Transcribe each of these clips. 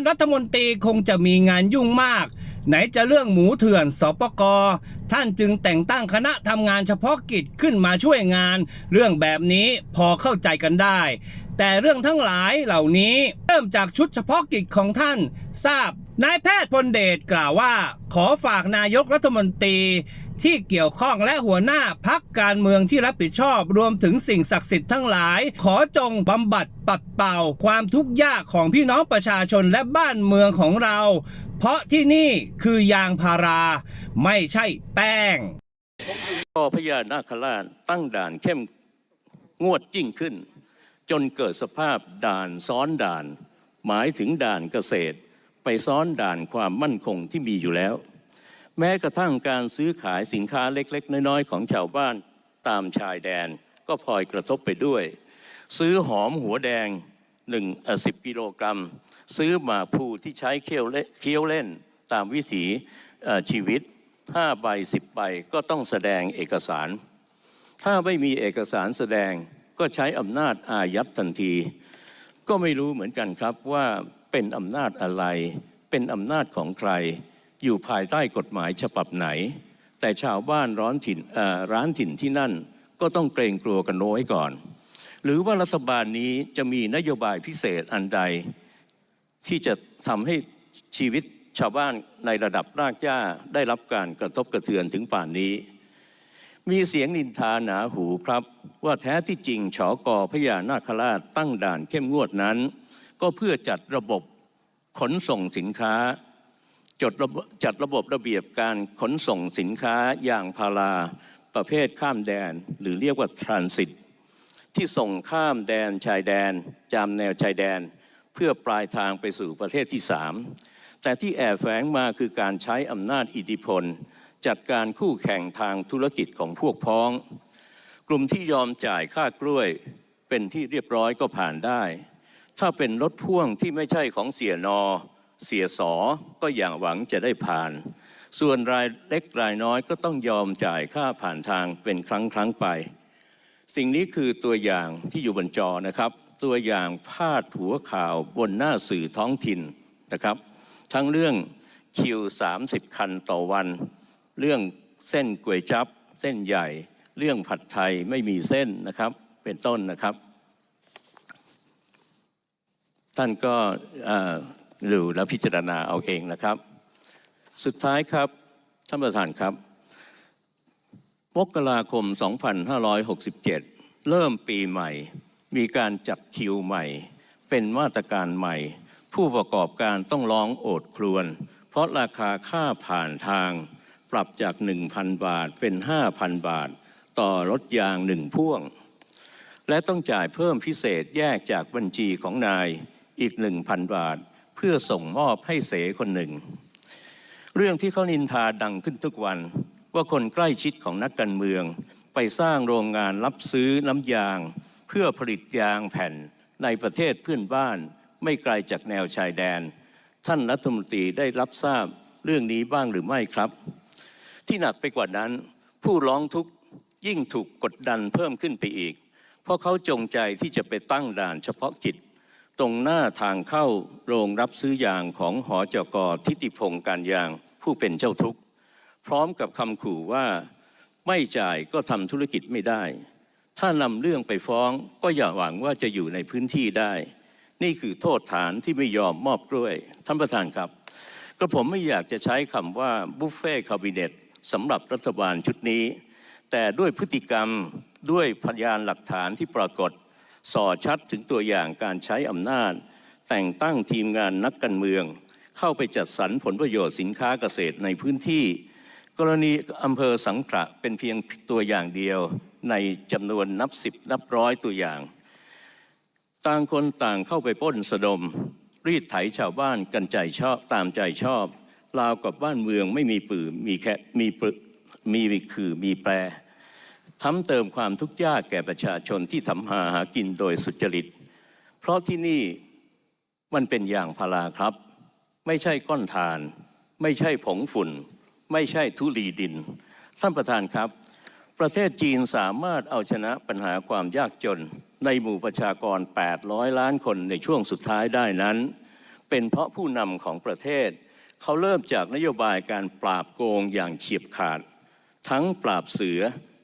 านรัฐมนตรีคงจะมีงานยุ่งมาก ไหนจะเรื่องหมูเถื่อนสปกท่านจึงแต่งตั้งคณะทำงานเฉพาะกิจขึ้นมาช่วยงาน เรื่องแบบนี้พอเข้าใจกันได้ แต่เรื่องทั้งหลายเหล่านี้เริ่มจากชุดเฉพาะกิจของท่าน ทราบนายแพทย์พลเดชกล่าวว่า ขอฝากนายกรัฐมนตรี ที่เกี่ยวข้องและหัวหน้าพักการเมืองที่รับผิดชอบรวมถึงสิ่งศักดิ์สิทธิ์ทั้งหลาย ขอจงบำบัดปัดเป่า ความทุกข์ยากของพี่น้องประชาชนและบ้านเมืองของเรา เพราะที่นี่คือยางพารา ไม่ใช่แป้งพอพญานาคราชตั้งด่านเข้มงวดยิ่งขึ้น จนเกิดสภาพด่านซ้อนด่าน หมายถึงด่านเกษตร ไปซ้อนด่านความมั่นคงที่มีอยู่แล้ว แม้กระทั่งการซื้อขายสินค้าเล็ก ๆ น้อย ๆ ของชาวบ้านตามชายแดน ก็พลอยกระทบไปด้วย ซื้อหอมหัวแดงหนึ่งสิบกิโลกรัม ซื้อหมากพลูที่ใช้เคี้ยวเล่นเคี้ยวเล่นตามวิถีชีวิต5ใบ10ใบก็ต้องแสดงเอกสาร ถ้าไม่มีเอกสารแสดงก็ใช้อำนาจอายัดทันที ก็ไม่รู้เหมือนกันครับว่าเป็นอำนาจอะไร เป็นอำนาจของใคร อยู่ภายใต้กฎหมายฉบับไหน แต่ชาวบ้านร้อนถิ่นร้านถิ่นที่นั่นก็ต้องเกรงกลัวกันน้อยก่อน หรือว่ารัฐบาลนี้จะมีนโยบายพิเศษอันใด ที่จะทำให้ชีวิตชาวบ้านในระดับรากหญ้าได้รับการกระทบกระเทือนถึงป่านนี้ มีเสียงนินทาหนาหูครับ ว่าแท้ที่จริงฉอกอพญานาคราชตั้งด่านเข้มงวดนั้น ก็เพื่อจัดระบบขนส่งสินค้า จดจัดระบบระเบียบการขนส่งสินค้าอย่างพาราประเภทข้ามแดน หรือเรียกว่าทรานสิตที่ส่งข้ามแดนชายแดนจามแนวชายแดน เพื่อปลายทางไปสู่ประเทศที่สามแต่ที่แอบแฝงมาคือการใช้อำนาจอิทธิพล จัดการคู่แข่งทางธุรกิจของพวกพ้อง กลุ่มที่ยอมจ่ายค่ากล้วย เป็นที่เรียบร้อยก็ผ่านได้ ถ้าเป็นรถพ่วงที่ไม่ใช่ของเสียนอ เสียสอก็อย่างหวังจะได้ผ่าน ส่วนรายเล็กรายน้อยก็ต้องยอมจ่ายค่าผ่านทางเป็นครั้งครั้งไป สิ่งนี้คือตัวอย่างที่อยู่บนจอนะครับ ตัวอย่างพาดหัวข่าวบนหน้าสื่อท้องถิ่นนะครับ ทั้งเรื่องคิว 30 คันต่อวัน เรื่องเส้นก๋วยจับ เส้นใหญ่ เรื่องผัดไทยไม่มีเส้นนะครับ เป็นต้นนะครับ ท่านก็ ดูและพิจารณาเอาเองนะครับ สุดท้ายครับท่านประธานครับมกราคม 2567 เริ่มปีใหม่ มีการจัดคิวใหม่ เป็นมาตรการใหม่ ผู้ประกอบการต้องร้องโอดครวญเพราะราคาค่าผ่านทาง ปรับจาก 1,000 บาทเป็น 5,000 บาท ต่อรถยางหนึ่งพ่วง และต้องจ่ายเพิ่มพิเศษแยกจากบัญชีของนายอีก 1,000 บาท พื่อส่งมอบให้เสคนหนึ่ง เรื่องที่เขานินทาดังขึ้นทุกวัน ว่าคนใกล้ชิดของนักการเมือง ไปสร้างโรงงานรับซื้อน้ำยาง เพื่อผลิตยางแผ่นในประเทศเพื่อนบ้าน ไม่ไกลจากแนวชายแดน ท่านรัฐมนตรีได้รับทราบเรื่องนี้บ้างหรือไม่ครับ ที่หนักไปกว่านั้น ผู้ร้องทุกข์ยิ่งถูกกดดันเพิ่มขึ้นไปอีก เพราะเขาจงใจที่จะไปตั้งด่านเฉพาะกิจ ตรงหน้าทางเข้าโรงรับซื้อยางของหอจกทิติพงศ์การยางผู้เป็นเจ้าทุกข์ พร้อมกับคำขู่ว่าไม่จ่ายก็ทำธุรกิจไม่ได้ ถ้านำเรื่องไปฟ้องก็อย่าหวังว่าจะอยู่ในพื้นที่ได้ นี่คือโทษฐานที่ไม่ยอมมอบกล้วย ท่านประธานครับก็ผมไม่อยากจะใช้คำว่าบุฟเฟ่คาบิเนตสำหรับรัฐบาลชุดนี้ แต่ด้วยพฤติกรรมด้วยพยานหลักฐานที่ปรากฏ ส่อชัดถึงตัวอย่างการใช้อำนาจ แต่งตั้งทีมงานนักการเมือง เข้าไปจัดสรรผลประโยชน์สินค้าเกษตรในพื้นที่ กรณีอำเภอสังขละเป็นเพียงตัวอย่างเดียว ในจำนวนนับสิบนับร้อยตัวอย่าง ต่างคนต่างเข้าไปป้นสะดม รีดไถชาวบ้านกันใจชอบตามใจชอบราวกับบ้านเมืองไม่มีปือมีแค่มีปึมีคือมีแปร ทำเติมความทุกข์ยากแก่ประชาชนที่ทำหาหากินโดยสุจริต เพราะที่นี่มันเป็นอย่างพาราครับ ไม่ใช่ก้อนทาน ไม่ใช่ผงฝุ่น ไม่ใช่ทุลีดิน ท่านประธานครับ ประเทศจีนสามารถเอาชนะปัญหาความยากจน ในหมู่ประชากร 800 ล้านคนในช่วงสุดท้ายได้นั้น เป็นเพราะผู้นำของประเทศ เขาเริ่มจากนโยบายการปราบโกงอย่างเฉียบขาด ทั้งปราบเสือ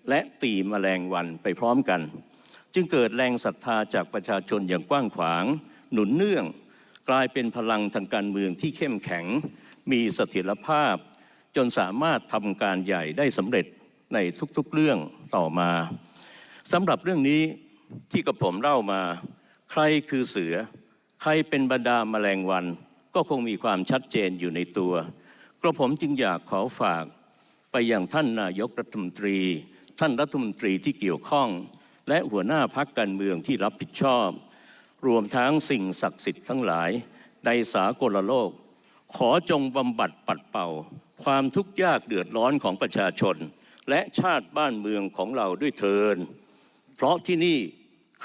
และตีแมลงวันไปพร้อมกัน จึงเกิดแรงศรัทธาจากประชาชนอย่างกว้างขวาง หนุนเนื่อง กลายเป็นพลังทางการเมืองที่เข้มแข็ง มีเสถียรภาพ จนสามารถทำการใหญ่ได้สำเร็จในทุกๆเรื่องต่อมาสำหรับเรื่องนี้ที่กับผมเล่ามา ใครคือเสือ ใครเป็นบรรดาแมลงวัน ก็คงมีความชัดเจนอยู่ในตัว กระผมจึงอยากขอฝากไปอยังท่านนายกรัฐมนตรี ท่านรัฐมนตรีที่เกี่ยวข้อง และหัวหน้าพักการเมืองที่รับผิดชอบ รวมทั้งสิ่งศักดิ์สิทธิ์ทั้งหลายในสากลโลก ขอจงบำบัดปัดเป่า ความทุกข์ยากเดือดร้อนของประชาชน และชาติบ้านเมืองของเราด้วยเทิน เพราะที่นี่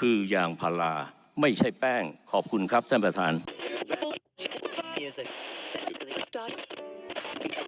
คือยางพาราไม่ใช่แป้งขอบคุณครับท่านประธาน